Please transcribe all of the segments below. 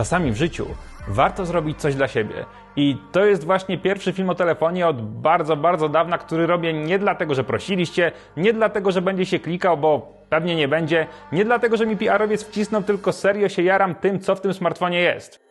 Czasami w życiu warto zrobić coś dla siebie. I to jest właśnie pierwszy film o telefonie od bardzo, bardzo dawna, który robię nie dlatego, że prosiliście, nie dlatego, że będzie się klikał, bo pewnie nie będzie, nie dlatego, że mi PR-owiec wcisnął, tylko serio się jaram tym, co w tym smartfonie jest.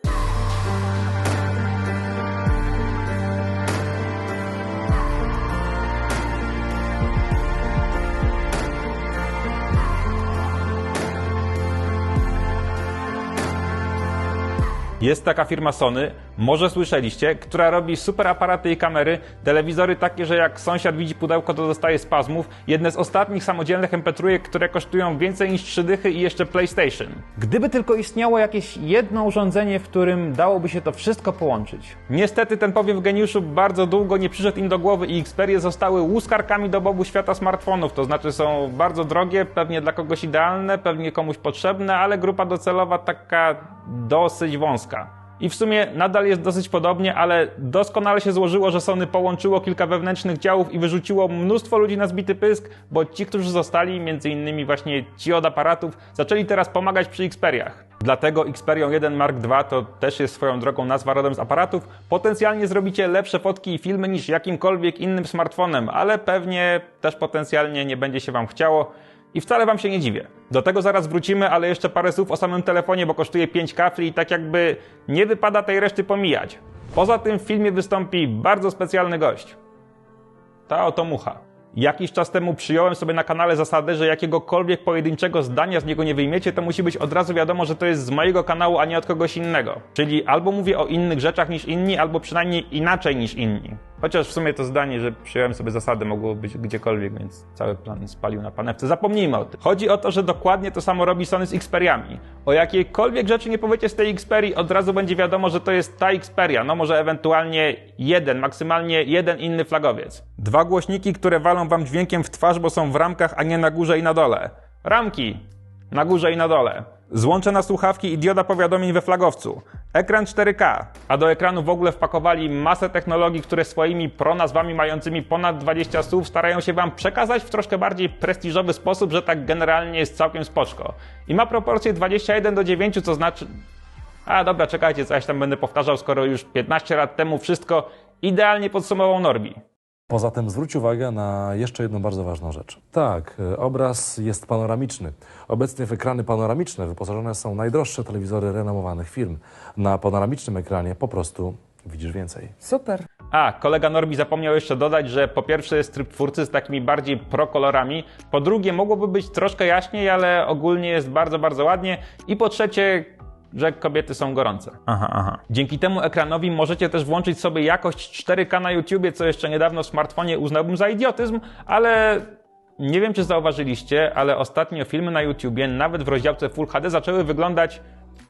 Jest taka firma Sony, może słyszeliście, która robi super aparaty i kamery, telewizory takie, że jak sąsiad widzi pudełko, to dostaje spazmów, jedne z ostatnich samodzielnych MP3, które kosztują więcej niż 3 dychy i jeszcze PlayStation. Gdyby tylko istniało jakieś jedno urządzenie, w którym dałoby się to wszystko połączyć. Niestety ten powiew geniuszu bardzo długo nie przyszedł im do głowy i Xperie zostały łuskarkami do bobu świata smartfonów, to znaczy są bardzo drogie, pewnie dla kogoś idealne, pewnie komuś potrzebne, ale grupa docelowa taka dosyć wąska. I w sumie nadal jest dosyć podobnie, ale doskonale się złożyło, że Sony połączyło kilka wewnętrznych działów i wyrzuciło mnóstwo ludzi na zbity pysk, bo ci, którzy zostali, między innymi właśnie ci od aparatów, zaczęli teraz pomagać przy Xperiach. Dlatego Xperion 1 Mark II to też jest swoją drogą nazwa rodem z aparatów. Potencjalnie zrobicie lepsze fotki i filmy niż jakimkolwiek innym smartfonem, ale pewnie też potencjalnie nie będzie się Wam chciało. I wcale wam się nie dziwię. Do tego zaraz wrócimy, ale jeszcze parę słów o samym telefonie, bo kosztuje 5 kafli i tak jakby nie wypada tej reszty pomijać. Poza tym w filmie wystąpi bardzo specjalny gość. Ta oto mucha. Jakiś czas temu przyjąłem sobie na kanale zasadę, że jakiegokolwiek pojedynczego zdania z niego nie wyjmiecie, to musi być od razu wiadomo, że to jest z mojego kanału, a nie od kogoś innego. Czyli albo mówię o innych rzeczach niż inni, albo przynajmniej inaczej niż inni. Chociaż w sumie to zdanie, że przyjąłem sobie zasady, mogło być gdziekolwiek, więc cały plan spalił na panewce. Zapomnijmy o tym. Chodzi o to, że dokładnie to samo robi Sony z Xperiami. O jakiejkolwiek rzeczy nie powiecie z tej Xperii, od razu będzie wiadomo, że to jest ta Xperia. No może ewentualnie jeden, maksymalnie jeden inny flagowiec. Dwa głośniki, które walą wam dźwiękiem w twarz, bo są w ramkach, a nie na górze i na dole. Ramki! Na górze i na dole. Złącze na słuchawki i dioda powiadomień we flagowcu. Ekran 4K, a do ekranu w ogóle wpakowali masę technologii, które swoimi pronazwami mającymi ponad 20 słów starają się Wam przekazać w troszkę bardziej prestiżowy sposób, że tak generalnie jest całkiem spoczko. I ma proporcję 21 do 9, co znaczy... A dobra, czekajcie, co ja się tam będę powtarzał, skoro już 15 lat temu wszystko idealnie podsumował Norbi. Poza tym zwróć uwagę na jeszcze jedną bardzo ważną rzecz. Tak, y, obraz jest panoramiczny. Obecnie w ekrany panoramiczne wyposażone są najdroższe telewizory renomowanych firm. Na panoramicznym ekranie po prostu widzisz więcej. Super. A, kolega Norbi zapomniał jeszcze dodać, że po pierwsze jest tryb twórcy z takimi bardziej pro-kolorami, po drugie mogłoby być troszkę jaśniej, ale ogólnie jest bardzo, bardzo ładnie i po trzecie że kobiety są gorące. Aha, aha. Dzięki temu ekranowi możecie też włączyć sobie jakość 4K na YouTubie, co jeszcze niedawno w smartfonie uznałbym za idiotyzm, ale nie wiem, czy zauważyliście, ale ostatnio filmy na YouTubie, nawet w rozdziałce Full HD, zaczęły wyglądać,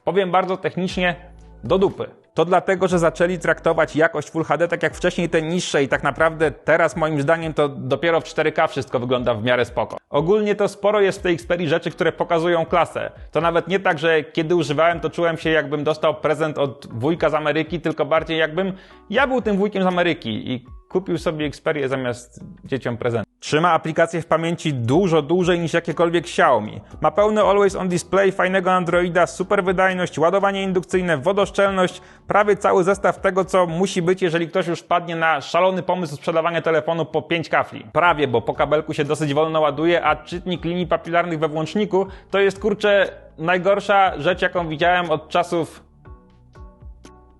powiem bardzo technicznie, do dupy. To dlatego, że zaczęli traktować jakość Full HD tak jak wcześniej te niższe i tak naprawdę teraz moim zdaniem to dopiero w 4K wszystko wygląda w miarę spoko. Ogólnie to sporo jest w tej Xperii rzeczy, które pokazują klasę. To nawet nie tak, że kiedy używałem to czułem się jakbym dostał prezent od wujka z Ameryki, tylko bardziej jakbym ja był tym wujkiem z Ameryki i kupił sobie Xperię zamiast dzieciom prezent. Trzyma aplikację w pamięci dużo dłużej niż jakiekolwiek Xiaomi. Ma pełny Always On Display, fajnego Androida, super wydajność, ładowanie indukcyjne, wodoszczelność, prawie cały zestaw tego, co musi być, jeżeli ktoś już wpadnie na szalony pomysł sprzedawania telefonu po 5 kafli. Prawie, bo po kabelku się dosyć wolno ładuje, a czytnik linii papilarnych we włączniku to jest kurczę najgorsza rzecz, jaką widziałem od czasów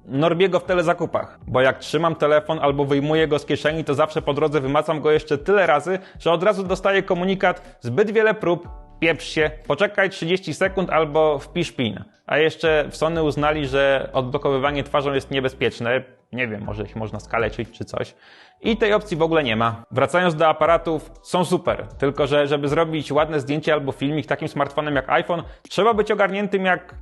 Norbiego w telezakupach, bo jak trzymam telefon albo wyjmuję go z kieszeni, to zawsze po drodze wymacam go jeszcze tyle razy, że od razu dostaję komunikat zbyt wiele prób, pieprz się, poczekaj 30 sekund albo wpisz PIN. A jeszcze w Sony uznali, że odblokowywanie twarzą jest niebezpieczne. Nie wiem, może ich można skaleczyć czy coś. I tej opcji w ogóle nie ma. Wracając do aparatów, są super. Tylko, że żeby zrobić ładne zdjęcie albo filmik takim smartfonem jak iPhone, trzeba być ogarniętym jak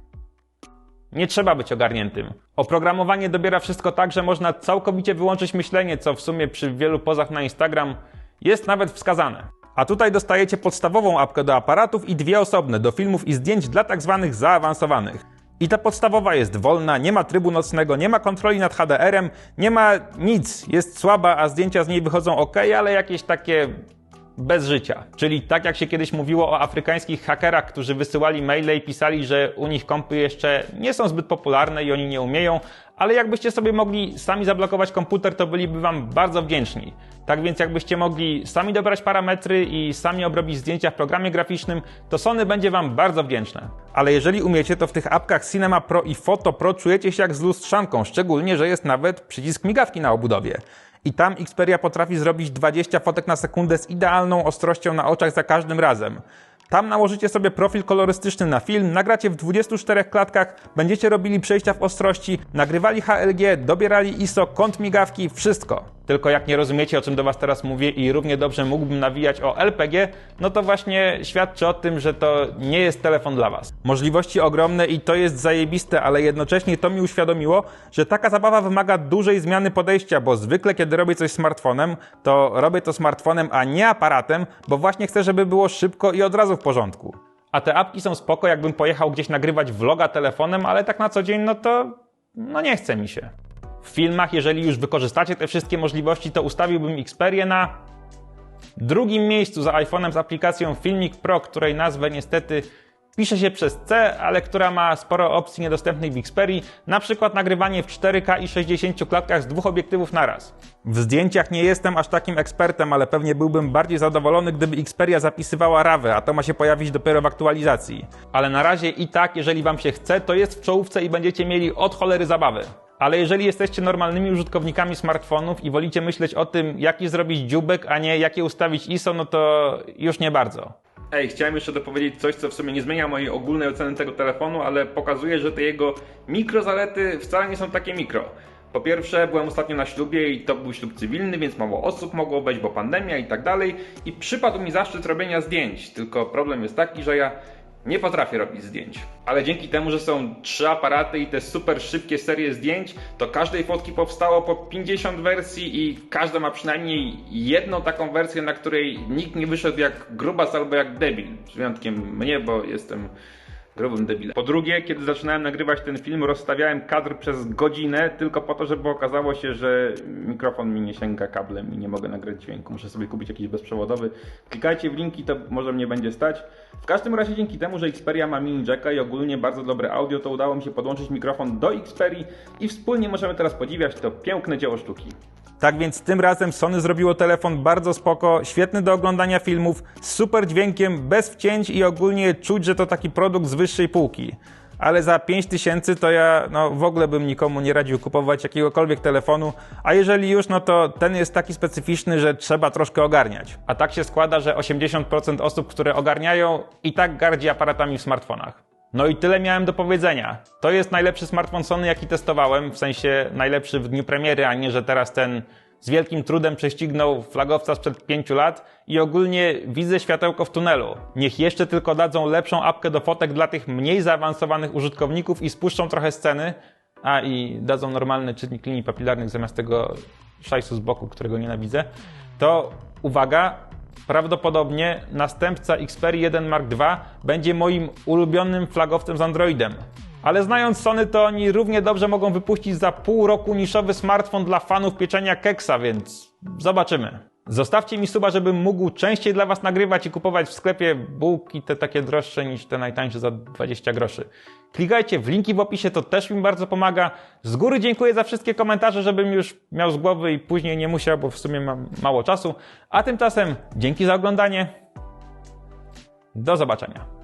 nie trzeba być ogarniętym. Oprogramowanie dobiera wszystko tak, że można całkowicie wyłączyć myślenie, co w sumie przy wielu pozach na Instagram jest nawet wskazane. A tutaj dostajecie podstawową apkę do aparatów i dwie osobne do filmów i zdjęć dla tak zwanych zaawansowanych. I ta podstawowa jest wolna, nie ma trybu nocnego, nie ma kontroli nad HDR-em, nie ma nic, jest słaba, a zdjęcia z niej wychodzą ok, ale jakieś takie bez życia. Czyli tak jak się kiedyś mówiło o afrykańskich hakerach, którzy wysyłali maile i pisali, że u nich kompy jeszcze nie są zbyt popularne i oni nie umieją, ale jakbyście sobie mogli sami zablokować komputer, to byliby wam bardzo wdzięczni. Tak więc jakbyście mogli sami dobrać parametry i sami obrobić zdjęcia w programie graficznym, to Sony będzie wam bardzo wdzięczne. Ale jeżeli umiecie, to w tych apkach Cinema Pro i Photo Pro czujecie się jak z lustrzanką, szczególnie, że jest nawet przycisk migawki na obudowie. I tam Xperia potrafi zrobić 20 fotek na sekundę z idealną ostrością na oczach za każdym razem. Tam nałożycie sobie profil kolorystyczny na film, nagracie w 24 klatkach, będziecie robili przejścia w ostrości, nagrywali HLG, dobierali ISO, kąt migawki, wszystko. Tylko jak nie rozumiecie, o czym do Was teraz mówię i równie dobrze mógłbym nawijać o LPG, no to właśnie świadczy o tym, że to nie jest telefon dla Was. Możliwości ogromne i to jest zajebiste, ale jednocześnie to mi uświadomiło, że taka zabawa wymaga dużej zmiany podejścia, bo zwykle kiedy robię coś smartfonem, to robię to smartfonem, a nie aparatem, bo właśnie chcę, żeby było szybko i od razu w porządku. A te apki są spoko, jakbym pojechał gdzieś nagrywać vloga telefonem, ale tak na co dzień, no to no nie chce mi się. W filmach, jeżeli już wykorzystacie te wszystkie możliwości, to ustawiłbym Xperię na drugim miejscu za iPhone'em z aplikacją Filmic Pro, której nazwę niestety pisze się przez C, ale która ma sporo opcji niedostępnych w Xperii, na przykład nagrywanie w 4K i 60 klatkach z dwóch obiektywów naraz. W zdjęciach nie jestem aż takim ekspertem, ale pewnie byłbym bardziej zadowolony, gdyby Xperia zapisywała RAWę, a to ma się pojawić dopiero w aktualizacji. Ale na razie i tak, jeżeli wam się chce, to jest w czołówce i będziecie mieli od cholery zabawy. Ale jeżeli jesteście normalnymi użytkownikami smartfonów i wolicie myśleć o tym, jaki zrobić dziubek, a nie jakie ustawić ISO, no to już nie bardzo. Ej, chciałem jeszcze dopowiedzieć coś, co w sumie nie zmienia mojej ogólnej oceny tego telefonu, ale pokazuje, że te jego mikrozalety wcale nie są takie mikro. Po pierwsze, byłem ostatnio na ślubie i to był ślub cywilny, więc mało osób mogło wejść, bo pandemia i tak dalej. I przypadł mi zaszczyt robienia zdjęć. Tylko problem jest taki, że ja nie potrafię robić zdjęć. Ale dzięki temu, że są trzy aparaty i te super szybkie serie zdjęć, to każdej fotki powstało po 50 wersji i każda ma przynajmniej jedną taką wersję, na której nikt nie wyszedł jak grubas albo jak debil. Z wyjątkiem mnie, bo jestem grubym debilem. Po drugie, kiedy zaczynałem nagrywać ten film, rozstawiałem kadr przez godzinę tylko po to, żeby okazało się, że mikrofon mi nie sięga kablem i nie mogę nagrać dźwięku. Muszę sobie kupić jakiś bezprzewodowy. Klikajcie w linki, to może mnie będzie stać. W każdym razie dzięki temu, że Xperia ma mini jacka i ogólnie bardzo dobre audio, to udało mi się podłączyć mikrofon do Xperii i wspólnie możemy teraz podziwiać to piękne dzieło sztuki. Tak więc tym razem Sony zrobiło telefon bardzo spoko, świetny do oglądania filmów, z super dźwiękiem, bez wcięć i ogólnie czuć, że to taki produkt z wyższej półki. Ale za 5000 to ja no, w ogóle bym nikomu nie radził kupować jakiegokolwiek telefonu, a jeżeli już, no to ten jest taki specyficzny, że trzeba troszkę ogarniać. A tak się składa, że 80% osób, które ogarniają, i tak gardzi aparatami w smartfonach. No i tyle miałem do powiedzenia. To jest najlepszy smartfon Sony, jaki testowałem, w sensie najlepszy w dniu premiery, a nie, że teraz ten z wielkim trudem prześcignął flagowca sprzed pięciu lat i ogólnie widzę światełko w tunelu. Niech jeszcze tylko dadzą lepszą apkę do fotek dla tych mniej zaawansowanych użytkowników i spuszczą trochę sceny, a i dadzą normalny czytnik linii papilarnych zamiast tego szajsu z boku, którego nienawidzę, to uwaga, prawdopodobnie następca Xperia 1 Mark II będzie moim ulubionym flagowcem z Androidem. Ale znając Sony, to oni równie dobrze mogą wypuścić za pół roku niszowy smartfon dla fanów pieczenia keksa, więc zobaczymy. Zostawcie mi suba, żebym mógł częściej dla Was nagrywać i kupować w sklepie bułki te takie droższe niż te najtańsze za 20 groszy. Klikajcie w linki w opisie, to też mi bardzo pomaga. Z góry dziękuję za wszystkie komentarze, żebym już miał z głowy i później nie musiał, bo w sumie mam mało czasu. A tymczasem dzięki za oglądanie. Do zobaczenia.